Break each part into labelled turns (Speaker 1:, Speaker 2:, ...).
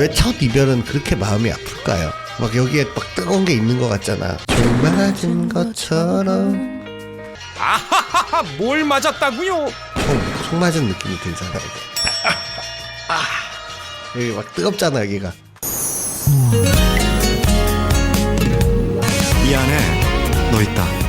Speaker 1: 왜 첫 이별은 그렇게 마음이 아플까요? 막 여기에 막 뜨거운 게 있는 것 같잖아. 종 맞은 것처럼
Speaker 2: 아하하하 뭘 맞았다고요?
Speaker 1: 총, 총 맞은 느낌이 들잖아. 이게. 아, 여기 막 뜨겁잖아 여기가.
Speaker 3: 미안해 너 있다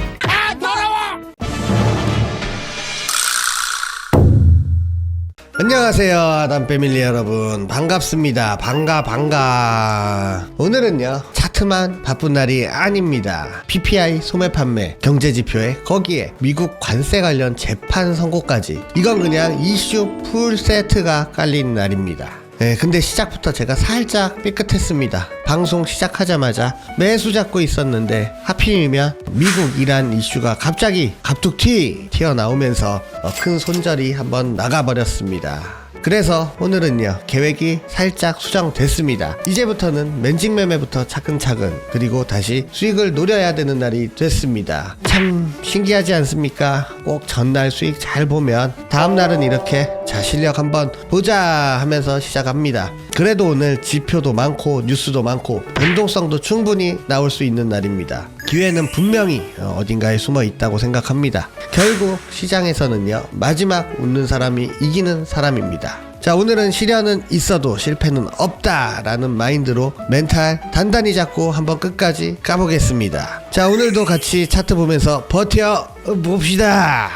Speaker 1: 안녕하세요 아담 패밀리 여러분. 반갑습니다. 반가 반가. 오늘은요 차트만 바쁜 날이 아닙니다. PPI 소매 판매 경제 지표에 거기에 미국 관세 관련 재판 선고까지. 이건 그냥 이슈 풀 세트가 깔린 날입니다 네, 근데 시작부터 제가 살짝 삐끗했습니다. 방송 시작하자마자 매수 잡고 있었는데 하필이면 미국 이란 이슈가 갑자기 갑툭튀 튀어나오면서 어, 큰 손절이 한번 나가버렸습니다. 그래서 오늘은요 계획이 살짝 수정됐습니다. 이제부터는 맨직 매매부터 차근차근 그리고 다시 수익을 노려야 되는 날이 됐습니다. 참 신기하지 않습니까? 꼭 전날 수익 잘 보면 다음날은 이렇게 자 실력 한번 보자 하면서 시작합니다. 그래도 오늘 지표도 많고 뉴스도 많고 변동성도 충분히 나올 수 있는 날입니다 기회는 분명히 어, 어딘가에 숨어 있다고 생각합니다. 결국 시장에서는요, 마지막 웃는 사람이 이기는 사람입니다. 자, 오늘은 시련은 있어도 실패는 없다 라는 마인드로 멘탈 단단히 잡고 한번 끝까지 까보겠습니다. 자, 오늘도 같이 차트 보면서 버텨 봅시다.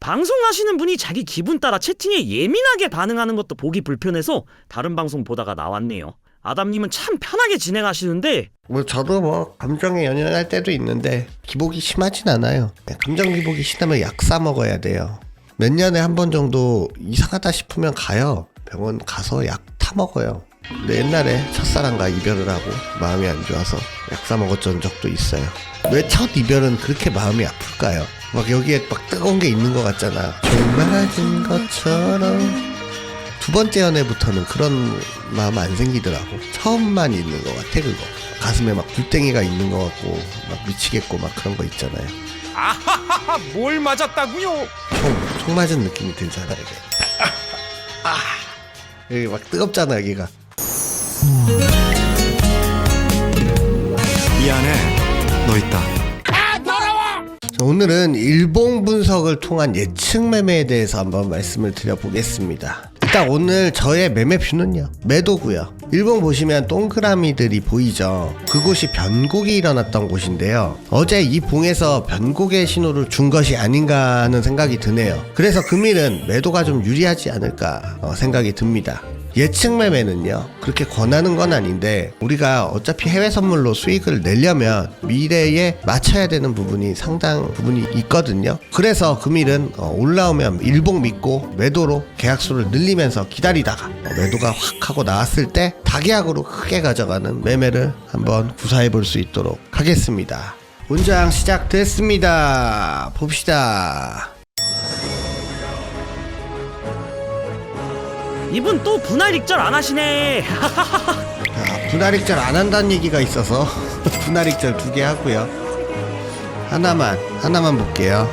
Speaker 4: 방송하시는 분이 자기 기분 따라 채팅에 예민하게 반응하는 것도 보기 불편해서 다른 방송 보다가 나왔네요. 아담님은 참 편하게 진행하시는데
Speaker 1: 뭐 저도 뭐 감정에 연연할 때도 있는데 기복이 심하진 않아요. 네, 감정 기복이 심하면 약 사 먹어야 돼요. 몇 년에 한 번 정도 이상하다 싶으면 가요. 병원 가서 약 타 먹어요. 근데 옛날에 첫사랑과 이별을 하고 마음이 안 좋아서 약 사 먹었던 적도 있어요. 왜 첫 이별은 그렇게 마음이 아플까요? 막 여기에 막 뜨거운 게 있는 것 같잖아. 종 맞은 것처럼 두 번째 연애부터는 그런 마음 안 생기더라고. 처음만 있는 것 같아 그거. 가슴에 막 불땡이가 있는 것 같고 막 미치겠고 막 그런 거 있잖아요.
Speaker 2: 아하하하 뭘 맞았다고요?
Speaker 1: 총, 총 맞은 느낌이 들잖아 이게. 아, 여기 막 뜨겁잖아 여기가.
Speaker 3: 미안해 너 있다
Speaker 1: 자, 오늘은 일봉 분석을 통한 예측 매매에 대해서 한번 말씀을 드려보겠습니다. 일단 오늘 저의 매매뷰는요 매도고요. 일봉 보시면 동그라미들이 보이죠. 그곳이 변곡이 일어났던 곳인데요. 어제 이 봉에서 변곡의 신호를 준 것이 아닌가 하는 생각이 드네요. 그래서 금일은 매도가 좀 유리하지 않을까 어, 생각이 듭니다. 예측 매매는요 그렇게 권하는 건 아닌데 우리가 어차피 해외 선물로 수익을 내려면 미래에 맞춰야 되는 부분이 상당 부분이 있거든요. 그래서 금일은 어, 올라오면 일봉 믿고 매도로 계약수를 늘리면서 기다리다가 어, 매도가 확 하고 나왔을 때 다계약으로 크게 가져가는 매매를 한번 구사해 볼 수 있도록 하겠습니다. 문장 시작됐습니다. 봅시다
Speaker 4: 이분 또 분할 익절 안 하시네.
Speaker 1: 자, 분할익절 안 한다는 얘기가 있어서 분할익절 두 개 하고요. 하나만 하나만 볼게요.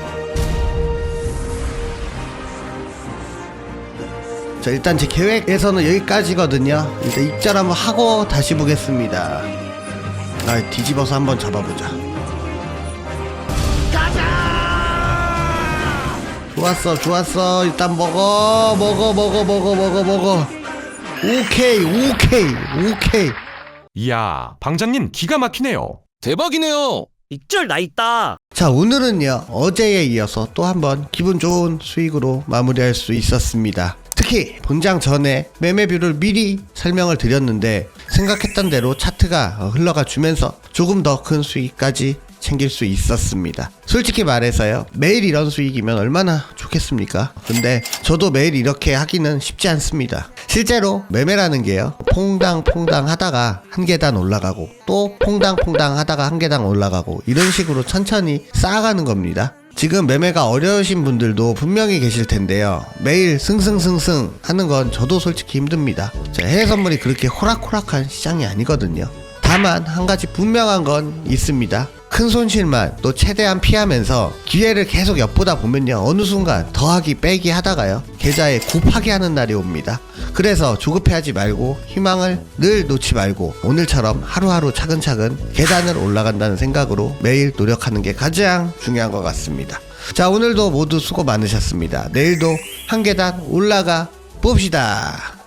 Speaker 1: 자 일단 제 계획에서는 여기까지거든요. 이제 익절 한번 하고 다시 보겠습니다. 아 뒤집어서 한번 잡아보자. 좋았어 좋았어. 일단 먹어 먹어 먹어 먹어 먹어 먹어. 오케이 오케이 오케이.
Speaker 2: 이야 방장님 기가 막히네요.
Speaker 3: 대박이네요.
Speaker 4: 익절 나 있다.
Speaker 1: 자 오늘은요 어제에 이어서 또 한번 기분 좋은 수익으로 마무리할 수 있었습니다. 특히 본장 전에 매매뷰를 미리 설명을 드렸는데 생각했던 대로 차트가 어, 흘러가 주면서 조금 더 큰 수익까지 챙길 수 있었습니다 솔직히 말해서요 매일 이런 수익이면 얼마나 좋겠습니까 근데 저도 매일 이렇게 하기는 쉽지 않습니다 실제로 매매라는 게요 퐁당퐁당 하다가 한 계단 올라가고 또 퐁당퐁당 하다가 한 계단 올라가고 이런 식으로 천천히 쌓아가는 겁니다 지금 매매가 어려우신 분들도 분명히 계실 텐데요. 매일 승승승승 하는 건 저도 솔직히 힘듭니다. 자, 해외 선물이 그렇게 호락호락한 시장이 아니거든요. 다만 한 가지 분명한 건 있습니다. 큰 손실만 또 최대한 피하면서 기회를 계속 엿보다 보면요. 어느 순간 더하기 빼기 하다가요. 계좌에 곱하기 하는 날이 옵니다. 그래서 조급해하지 말고 희망을 늘 놓지 말고 오늘처럼 하루하루 차근차근 계단을 올라간다는 생각으로 매일 노력하는 게 가장 중요한 것 같습니다. 자 오늘도 모두 수고 많으셨습니다. 내일도 한 계단 올라가 봅시다